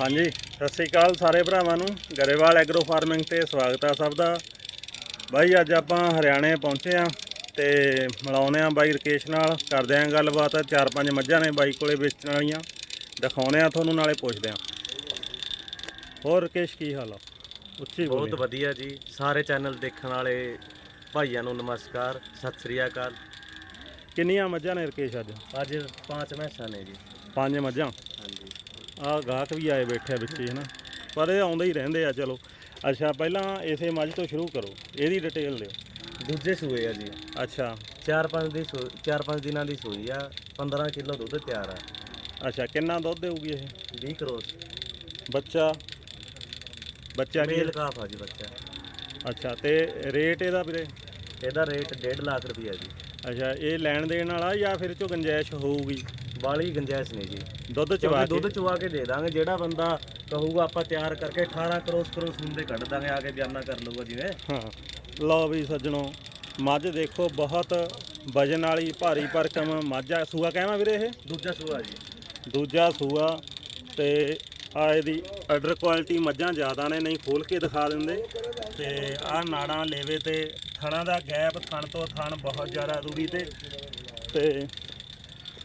ਹਾਂਜੀ ਸਤਿ ਸ੍ਰੀ ਅਕਾਲ ਸਾਰੇ ਭਰਾਵਾਂ ਨੂੰ। ਗਰੇਵਾਲ ਐਗਰੋ ਫਾਰਮਿੰਗ ਤੇ ਸਵਾਗਤ ਆ ਸਭ ਦਾ। ਬਾਈ ਅੱਜ ਆਪਾਂ ਹਰਿਆਣੇ ਪਹੁੰਚੇ ਆ ਤੇ ਮਿਲਾਉਂਦੇ ਆ ਬਾਈ ਰਕੇਸ਼ ਨਾਲ। ਕਰਦੇ ਆ ਗੱਲਬਾਤ। ਚਾਰ ਪੰਜ ਮੱਝਾਂ ਨੇ ਬਾਈ ਕੋਲੇ ਵੇਚਣ ਵਾਲੀਆਂ। ਦਿਖਾਉਂਦੇ ਆ ਤੁਹਾਨੂੰ ਨਾਲੇ ਪੁੱਛਦੇ ਆ। ਹੋਰ ਰਕੇਸ਼ ਕੀ ਹਾਲ ਆ? ਉੱਚੀ ਬਹੁਤ ਵਧੀਆ ਜੀ। ਸਾਰੇ ਚੈਨਲ ਦੇਖਣ ਵਾਲੇ ਭਾਈਆਂ ਨੂੰ ਨਮਸਕਾਰ। ਸਤਿ ਸ੍ਰੀ ਅਕਾਲ। ਕਿੰਨੀਆਂ ਮੱਝਾਂ ਨੇ ਰਕੇਸ਼ ਅੱਜ? ਅੱਜ ਪੰਜ ਮੈਸਾਂ ਨੇ ਜੀ। ਪੰਜ ਮੱਝਾਂ। ਆ ਗਾਹਕ ਵੀ ਆਏ ਬੈਠੇ ਆ ਵਿੱਚ ਹੀ ਹਨਾ? ਪਰ ਇਹ ਆਉਂਦੇ ਹੀ ਰਹਿੰਦੇ ਆ ਚਲੋ। ਅੱਛਾ ਪਹਿਲਾਂ ਇਸੇ ਮੱਝ ਤੋਂ ਸ਼ੁਰੂ ਕਰੋ। ਇਹਦੀ ਡਿਟੇਲ ਦਿਓ। ਦੂਜੇ ਸੂਏ ਆ ਜੀ। ਅੱਛਾ। ਚਾਰ ਪੰਜ ਦੀ ਸੂ- ਚਾਰ ਪੰਜ ਦਿਨਾਂ ਦੀ ਸੂਈ ਆ। 15 ਕਿਲੋ ਦੁੱਧ ਤਿਆਰ ਆ। ਅੱਛਾ ਕਿੰਨਾ ਦੁੱਧ ਦੇਊਗੀ ਇਹ? 20 ਕਰੋਸ ਬੱਚਾ? ਬੱਚਾ ਕੀ ਮੇਲ ਕਾਫ ਆ ਜੀ ਬੱਚਾ। ਅੱਛਾ ਤੇ ਰੇਟ ਇਹਦਾ ਵੀਰੇ? ਇਹਦਾ ਰੇਟ 1.5 ਲੱਖ ਰੁਪਈਆ ਜੀ। ਅੱਛਾ ਇਹ ਲੈਣ ਦੇਣ ਵਾਲਾ ਜਾਂ ਫਿਰ ਚੋਂ ਗੁੰਜਾਇਸ਼ ਹੋਊਗੀ? ਬਾਲੀ ਗੰਜਾਇਸ਼ ਨਹੀਂ ਜੀ। ਦੁੱਧ ਚਵਾ ਕੇ ਦੁੱਧ ਚੁਆ ਕੇ ਦੇ ਦਾਂਗੇ ਜਿਹੜਾ ਬੰਦਾ ਕਹੂਗਾ ਆਪਾਂ ਤਿਆਰ ਕਰਕੇ 18 ਕਰੋਸ ਕਰੋਸ ਹੁੰਦੇ ਕੱਢ ਦਾਂਗੇ ਆ ਕੇ ਬਿਆਨਾ ਕਰ ਲਊਗਾ ਜਿਵੇਂ। ਹਾਂ। ਲਓ ਵੀ ਸੱਜਣੋ ਮੱਝ ਦੇਖੋ ਬਹੁਤ ਵਜਨ ਵਾਲੀ ਭਾਰੀ ਭਰਕਮ ਮੱਝ ਸੂਆ ਕਹਿਵਾ ਵੀਰੇ ਇਹ? ਦੂਜਾ ਸੂਆ ਜੀ। ਦੂਜਾ ਸੂਆ ਤੇ ਆ ਇਹਦੀ ਆਰਡਰ ਕੁਆਲਿਟੀ ਮੱਝਾਂ ਜ਼ਿਆਦਾ ਨੇ ਨਹੀਂ ਖੋਲ ਕੇ ਦਿਖਾ ਦਿੰਦੇ। ਤੇ ਆ ਨਾੜਾਂ ਲੇਵੇ ਤੇ ਥਣਾ ਦਾ ਗੈਪ ਥਣ ਤੋਂ ਥਣ ਬਹੁਤ ਜ਼ਿਆਦਾ ਦੂਰੀ ਤੇ। ਤੇ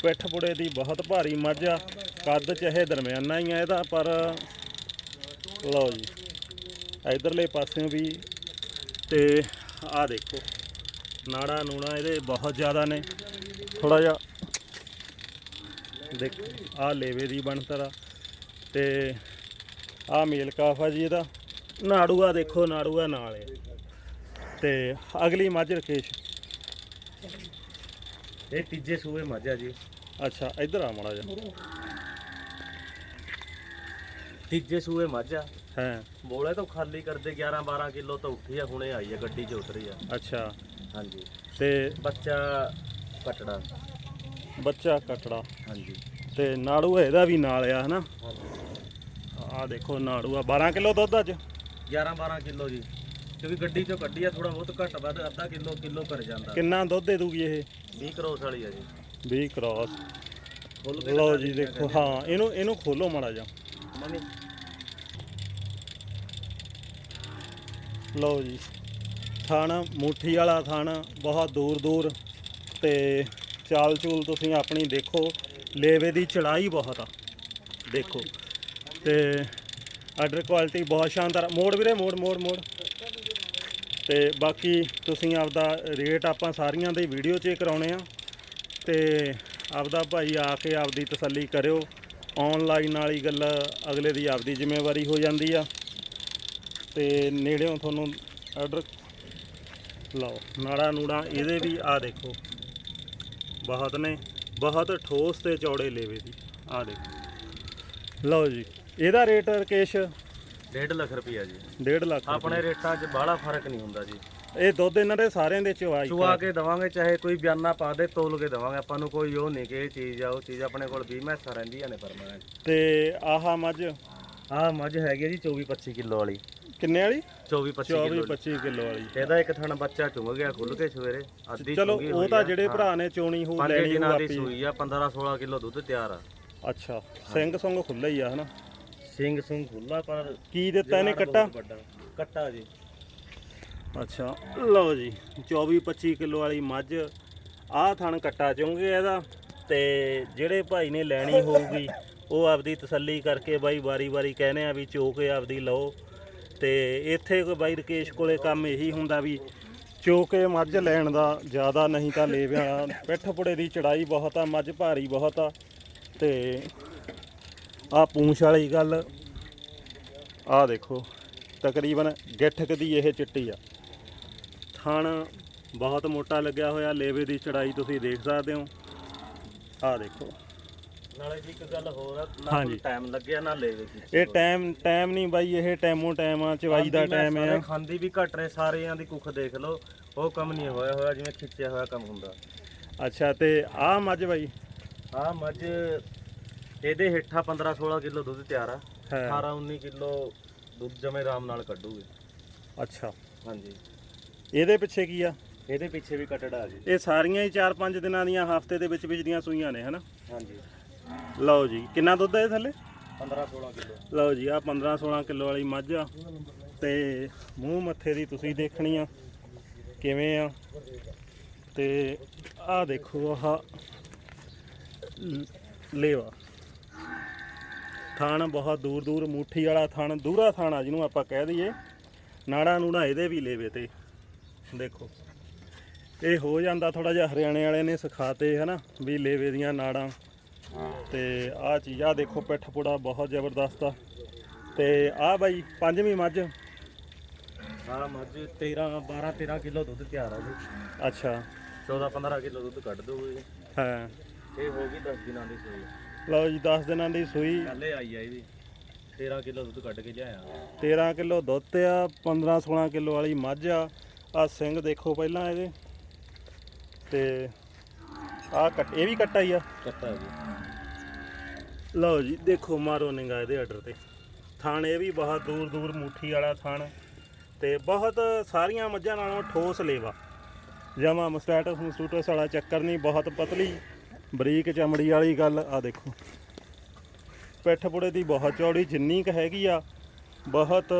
ਪਿੱਠ ਪੁੜੇ ਦੀ ਬਹੁਤ ਭਾਰੀ ਮੱਝ ਆ। ਕੱਦ ਚ ਇਹ ਦਰਮਿਆਨਾ ਹੀ ਆ ਇਹਦਾ, ਪਰ ਲਓ ਜੀ, ਇਧਰਲੇ ਪਾਸਿਓਂ ਵੀ ਤੇ ਆ ਦੇਖੋ, ਨਾੜਾ ਨੂਣਾ ਇਹਦੇ ਬਹੁਤ ਜ਼ਿਆਦਾ ਨੇ। ਥੋੜਾ ਜਿਹਾ ਦੇਖ ਆ ਲੇਵੇ ਦੀ ਬਣਤਰ ਆ ਤੇ ਆ ਮੇਲ ਕਾਫ ਆ ਜੀ ਇਹਦਾ। ਨਾੜੂਆ ਦੇਖੋ, ਨਾੜੂਆ ਨਾਲ ਹੈ ਤੇ ਅਗਲੀ ਮੱਝ ਰਕੇਸ਼। ਇਹ ਤੀਜੇ ਸੂਏ ਮੱਝ ਆ ਜੀ। ਅੱਛਾ ਇੱਧਰ ਆ ਮਾੜਾ ਜਾ ਤੀਜੇ ਸੂਏ ਮੱਝ। ਆ ਹੈ। ਬੋਲੇ ਤਾਂ ਖਾਲੀ ਕਰਦੇ 11 12 ਕਿਲੋ ਤਾਂ ਉੱਠੀ ਆ ਹੁਣੇ ਆਈ ਆ ਗੱਡੀ 'ਚ ਉਤਰੀ ਆ। ਅੱਛਾ। ਹਾਂਜੀ। ਤੇ ਬੱਚਾ ਕਟੜਾ। ਬੱਚਾ ਕਟੜਾ। ਹਾਂਜੀ। ਤੇ ਨਾੜੂਆ ਇਹਦਾ ਵੀ ਨਾਲ ਆ ਹਨਾ? ਆ ਦੇਖੋ ਨਾੜੂਆ 12 ਕਿਲੋ ਦੁੱਧ ਅੱਜ? 11 12 ਕਿਲੋ ਜੀ। ਕਿਉਂਕਿ ਗੱਡੀ 'ਚੋਂ ਕੱਢੀ ਆ ਥੋੜਾ ਬਹੁਤ ਘੱਟ ਵੱਧ ਅੱਧਾ ਕਿਲੋ ਕਿਲੋ ਕਰ ਜਾਂਦਾ। ਕਿੰਨਾ ਦੁੱਧ ਦੇ ਦੂਗੀ ਇਹ? 20 ਕਰੋਸ ਵਾਲੀ ਆ ਜੀ। 20 ਕ੍ਰਾਸ। ਕੇ ਲਓ ਜੀ ਦੇਖੋ ਹਾਂ ਇਹਨੂੰ ਇਹਨੂੰ ਖੋਲੋ ਮਾੜਾ ਜਾ ਮੰਮੀ। ਲਓ ਜੀ ਥਣ ਮੁੱਠੀ ਵਾਲਾ ਥਣ ਬਹੁਤ ਦੂਰ ਦੂਰ ਤੇ ਚਾਲ ਚੂਲ ਤੁਸੀਂ ਆਪਣੀ ਦੇਖੋ ਲੇਵੇ ਦੀ ਚੜਾਈ ਬਹੁਤ ਆ ਦੇਖੋ। ਤੇ ਆਰਡਰ ਕੁਆਲਿਟੀ ਬਹੁਤ ਸ਼ਾਨਦਾਰ ਮੋੜ ਵੀਰੇ ਮੋੜ ਮੋੜ ਮੋੜ। ਤੇ ਬਾਕੀ ਤੁਸੀਂ ਆਪਦਾ ਰੇਟ ਆਪਾਂ ਸਾਰੀਆਂ ਦੇ ਵੀਡੀਓ 'ਚ ਕਰਾਉਣੇ ਆ। ਤੇ ਆਪਦਾ ਭਾਈ ਆ ਕੇ ਆਪਦੀ ਤਸੱਲੀ ਕਰਿਓ। ਆਨਲਾਈਨ ਵਾਲੀ ਗੱਲ ਅਗਲੇ ਦੀ ਆਪਦੀ ਜ਼ਿੰਮੇਵਾਰੀ ਹੋ ਜਾਂਦੀ ਆ। ਤੇ ਨੇੜਿਓਂ ਤੁਹਾਨੂੰ ਆਰਡਰ ਲਓ। ਨਾੜਾ ਨੂੜਾ ਇਹਦੇ ਵੀ ਆ ਦੇਖੋ। ਬਹੁਤ ਨੇ। ਬਹੁਤ ਠੋਸ ਤੇ ਚੌੜੇ ਲੇਵੇ ਦੀ। ਆ ਦੇਖੋ। ਲਓ ਜੀ। ਇਹਦਾ ਰੇਟ ਰਕੇਸ਼ 1.5 ਲੱਖ ਰੁਪਈਆ ਜੀ। 1.5 ਲੱਖ ਆਪਣੇ ਰੇਟਾਂ 'ਚ ਬਾਹਲਾ ਫ਼ਰਕ ਨਹੀਂ ਹੁੰਦਾ ਜੀ। ਇਹ ਦੁੱਧ ਇਹਨਾਂ ਦੇ ਸਾਰਿਆਂ ਦੇ ਚਵਾਈ ਚੁਆ ਕੇ ਦਵਾਂਗੇ ਚਾਹੇ ਕੋਈ ਬਿਆਨਾ ਪਾ ਦੇ ਤੋਲ ਕੇ ਦਵਾਂਗੇ। ਆਪਾਂ ਨੂੰ ਕੋਈ ਉਹ ਨਹੀਂ ਕਿ ਇਹ ਚੀਜ਼ ਆ ਉਹ ਚੀਜ਼ ਆਪਣੇ ਕੋਲ 20 ਮੈਸਾਂ ਰਹਿੰਦੀਆਂ ਨੇ ਪਰਮਾਨੈਂਟ ਤੇ ਆਹਾ ਮੱਝ? ਆਹ ਮੱਝ ਹੈਗੀ ਆ ਜੀ 24 25 ਕਿਲੋ ਵਾਲੀ। ਕਿੰਨੇ ਵਾਲੀ? 24 25 24 ਕਿਲੋ 25 ਕਿਲੋ ਵਾਲੀ। ਇਹਦਾ ਇੱਕ ਥਣ ਬੱਚਾ ਚੁੰਗ ਗਿਆ ਖੁੱਲ ਕੇ ਸਵੇਰੇ ਅੱਧੀ ਚਲੋ ਉਹ ਤਾਂ ਜਿਹੜੇ। ਭਰਾ ਨੇ ਚੋਣੀ ਹੋ ਲੈਣੀ ਹੋ ਆਪੀ। ਸੂਈ ਆ 15 16 ਕਿਲੋ ਦੁੱਧ ਤਿਆਰ ਆ। ਅੱਛਾ ਸਿੰਘ ਸੰਗ ਖੁੱਲਾ ਹੀ ਆ ਹਨਾ? ਸਿੰਘ ਸੁੰਗ ਖੁੱਲਾ ਪਰ ਕੀ ਦਿੱਤਾ ਇਹਨੇ ਕੱਟਾ? ਬਹੁਤ ਵੱਡਾ। ਕੱਟਾ ਜੀ। ਅੱਛਾ ਲਓ ਜੀ 24 25 ਕਿਲੋ ਵਾਲੀ ਮੱਝ। ਆਹ ਥਣ ਕੱਟਾ ਚੁੰਗੇ ਇਹਦਾ ਤੇ ਜਿਹੜੇ ਭਾਈ ਨੇ ਲੈਣੀ ਹੋਊਗੀ ਉਹ ਆਪਦੀ ਤਸੱਲੀ ਕਰਕੇ ਬਾਈ ਵਾਰੀ-ਵਾਰੀ ਕਹਿੰਦੇ ਆ ਵੀ ਚੋ ਕੇ ਆਪਦੀ ਲਓ। ਤੇ ਇੱਥੇ ਕੋਈ ਬਾਈ ਰਕੇਸ਼ ਕੋਲੇ ਕੰਮ ਇਹੀ ਹੁੰਦਾ ਵੀ ਚੋ ਕੇ ਮੱਝ ਲੈਣ ਦਾ ਜ਼ਿਆਦਾ ਨਹੀਂ ਤਾਂ ਲੇਵਿਆਂ ਪਿੱਠ ਪੁੜੇ ਦੀ ਚੜਾਈ ਬਹੁਤ ਆ ਮੱਝ ਭਾਰੀ ਬਹੁਤ ਆ। ਤੇ ਆ ਪੂੰਛ ਵਾਲੀ ਗੱਲ। ਆ ਦੇਖੋ ਤਕਰੀਬਨ ਗਿੱਠਕ ਦੀ ਇਹ ਚਿੱਟੀ ਆ। ਥਣ ਬਹੁਤ ਮੋਟਾ ਲੱਗਿਆ ਹੋਇਆ ਲੇਵੇ ਦੀ ਚੜਾਈ ਤੁਸੀਂ ਦੇਖ ਸਕਦੇ ਹੋ। ਆ ਦੇਖੋ। ਨਾਲੇ ਜੀ ਇੱਕ ਗੱਲ ਹੋਰ ਆ ਨਾ ਹਾਂਜੀ। ਕੋਈ ਟਾਈਮ ਲੱਗਿਆ ਨਾ ਲੈ ਇਹ ਟਾਈਮ ਟਾਈਮ ਨਹੀਂ ਬਾਈ ਇਹ ਟਾਈਮੋ ਟਾਈਮ ਆ ਚਵਾਈ ਦਾ ਟਾਈਮ ਆ। ਖਾਂਦੀ ਵੀ ਘੱਟ ਨੇ ਸਾਰਿਆਂ ਦੀ ਕੁੱਖ ਦੇਖ ਲਓ। ਉਹ ਕੰਮ ਨਹੀਂ ਹੋਇਆ ਹੋਇਆ ਜਿਵੇਂ ਖਿੱਚਿਆ ਹੋਇਆ ਕੰਮ ਹੁੰਦਾ। ਅੱਛਾ ਤੇ ਆਹ ਮੱਝ ਬਾਈ? ਆਹ ਮੱਝ ਇਹਦੇ ਹੇਠਾਂ 15 16 ਕਿਲੋ ਦੁੱਧ ਤਿਆਰ ਆ। ਹੈ। 18 19 ਕਿਲੋ ਦੁੱਧ ਜਮੇ ਆਰਾਮ ਨਾਲ ਕੱਢੂਗੇ। ਅੱਛਾ। ਹਾਂਜੀ। ਇਹਦੇ ਪਿੱਛੇ ਕੀ ਆ? ਇਹਦੇ ਪਿੱਛੇ ਵੀ ਕਟੜਾ ਜੀ। ਇਹ ਸਾਰੀਆਂ ਹੀ 4-5 ਦਿਨਾਂ ਦੀਆਂ ਹਫ਼ਤੇ ਦੇ ਵਿੱਚ ਵਿੱਚ ਦੀਆਂ ਸੂਈਆਂ ਨੇ ਹਨਾ? ਹਾਂਜੀ। ਲਓ ਜੀ ਕਿੰਨਾ ਦੁੱਧ ਹੈ ਇਹ ਥੱਲੇ? 15 16 ਕਿਲੋ। ਲਓ ਜੀ ਆ 15 16 ਕਿਲੋ ਵਾਲੀ ਮੱਝ ਆ। ਤੇ ਮੂੰਹ ਮੱਥੇ ਦੀ ਤੁਸੀਂ ਦੇਖਣੀ ਆ ਕਿਵੇਂ ਆ? ਤੇ ਆ ਦੇਖੋ ਆਹ ਲ- ਲੇਵਾ। ਥਣ ਬਹੁਤ ਦੂਰ ਦੂਰ ਮੁੱਠੀ ਵਾਲਾ ਥਣ ਦੂਰਾ ਥਣ ਆ ਜਿਹਨੂੰ ਆਪਾਂ ਕਹਿ ਦਈਏ। ਨਾੜਾ ਨੂੜਾ ਇਹਦੇ ਵੀ ਲੇਵੇ ਤੇ। ਦੇਖੋ। ਇਹ ਹੋ ਜਾਂਦਾ ਥੋੜਾ ਜਿਹਾ ਹਰਿਆਣੇ ਵਾਲੇ ਨੇ ਸਿਖਾਤੇ ਹਨਾ ਵੀ ਲੇਵੇ ਦੀਆਂ ਨਾੜਾਂ। ਤੇ ਆਹ ਚੀਜ਼ ਆ ਦੇਖੋ ਪਿੱਠ ਪੁੜਾ ਬਹੁਤ ਜ਼ਬਰਦਸਤ ਆ। ਤੇ ਆ ਬਾਈ ਪੰਜਵੀਂ ਮੱਝ। ਹਾਂ ਮੱਝ 13 12 13 ਕਿਲੋ ਦੁੱਧ ਤਿਆਰ ਆ ਜੀ। ਅੱਛਾ। 14 15 ਕਿਲੋ ਦੁੱਧ ਕੱਢ ਦੋਗੇ ਹਾਂ। ਇਹ ਹੋ ਗਈ 10 ਦਿਨਾਂ ਦੀ ਸੂਈ ਲਓ ਜੀ 10 ਦਿਨਾਂ ਦੀ ਸੂਈ। ਕੱਲੇ ਆਈ ਆ ਇਹਦੀ। 13 ਕਿਲੋ ਦੁੱਧ ਕੱਢ ਕੇ ਲਿਆਇਆ। 13 ਕਿਲੋ ਦੁੱਧ ਆ 15 16 ਕਿਲੋ ਵਾਲੀ ਮੱਝ ਆ। ਆ ਸਿੰਘ ਦੇਖੋ ਪਹਿਲਾਂ ਇਹਦੇ। ਤੇ ਆ ਕੱਟ ਇਹ ਵੀ ਕੱਟਾ ਹੀ ਆ। ਕੱਟਾ ਜੀ। ਲਓ ਜੀ ਦੇਖੋ ਮਾਰੋ ਨਿੰਗਾ ਇਹਦੇ ਆਰਡਰ ਤੇ। ਥਣ ਇਹ ਵੀ ਬਹੁਤ ਦੂਰ ਦੂਰ ਮੁੱਠੀ ਵਾਲਾ ਥਣ। ਤੇ ਬਹੁਤ ਸਾਰੀਆਂ ਮੱਝਾਂ ਨਾਲੋਂ ਠੋਸ ਲੇਵਾ। ਜਮਾ ਮਸਟੈਟਸ ਮਸਟੂਟਸ ਵਾਲਾ ਚੱਕਰ ਨਹੀਂ ਬਹੁਤ ਪਤਲੀ। ਬਰੀਕ ਚਮੜੀ ਵਾਲੀ ਗੱਲ ਆ ਦੇਖੋ। ਪਿੱਠ ਪੁੜੇ ਦੀ ਬਹੁਤ ਚੌੜੀ ਜਿੰਨੀ ਕ ਹੈਗੀ ਆ ਬਹੁਤ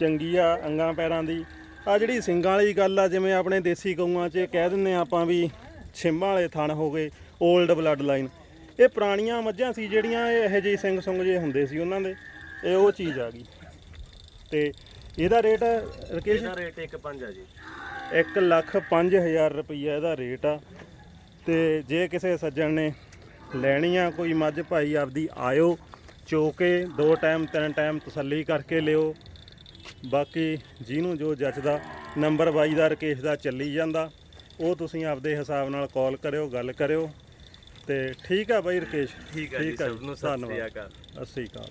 ਚੰਗੀ ਆ ਅੰਗਾਂ ਪੈਰਾਂ ਦੀ। ਆ ਜਿਹੜੀ ਸਿੰਗਾਂ ਵਾਲੀ ਗੱਲ ਆ ਜਿਵੇਂ ਆਪਣੇ ਦੇਸੀ ਗਊਆਂ 'ਚ ਕਹਿ ਦਿੰਦੇ ਆ ਆਪਾਂ ਵੀ ਛਿੰਮਾਂ ਵਾਲੇ ਥਣ ਹੋ ਗਏ 올ਡ ਬਲੱਡ ਲਾਈਨ ਇਹ ਪੁਰਾਣੀਆਂ ਮੱਝਾਂ ਸੀ ਜਿਹੜੀਆਂ ਇਹ ਇਹੋ ਜਿਹੇ ਸਿੰਘ ਸੁੰਗ ਜੇ ਹੁੰਦੇ ਸੀ ਉਹਨਾਂ ਦੇ ਇਹ ਉਹ ਚੀਜ਼ ਆ ਗਈ। ਤੇ ਇਹਦਾ ਰੇਟ ਰਕੇਸ਼? ਇਹਦਾ ਰੇਟ 1.5 ਆ ਜੀ। 1 ਲੱਖ 5000 ਰੁਪਈਆ ਇਹਦਾ ਰੇਟ ਆ। ਤੇ ਜੇ ਕਿਸੇ ਸੱਜਣ ਨੇ ਲੈਣੀ ਆ ਕੋਈ ਮੱਝ ਭਾਈ ਆਪਦੀ ਆਇਓ ਚੋ ਕੇ ਦੋ ਟਾਈਮ ਤਿੰਨ ਟਾਈਮ ਤਸੱਲੀ ਕਰਕੇ ਲਿਓ। ਬਾਕੀ ਜਿਹਨੂੰ ਜੋ ਜੱਚਦਾ ਨੰਬਰ ਬਾਈ ਦਾ ਰਕੇਸ਼ ਦਾ ਚੱਲੀ ਜਾਂਦਾ ਉਹ ਤੁਸੀਂ ਆਪਦੇ ਹਿਸਾਬ ਨਾਲ ਕਾਲ ਕਰਿਓ ਗੱਲ ਕਰਿਓ। ਤੇ ਠੀਕ ਆ ਬਾਈ ਰਕੇਸ਼? ਠੀਕ ਆ ਜੀ ਸਭ ਨੂੰ ਸਤਿ ਧੰਨਵਾਦ। ਸ੍ਰੀ ਅਕਾਲ ਅਕਾਲ।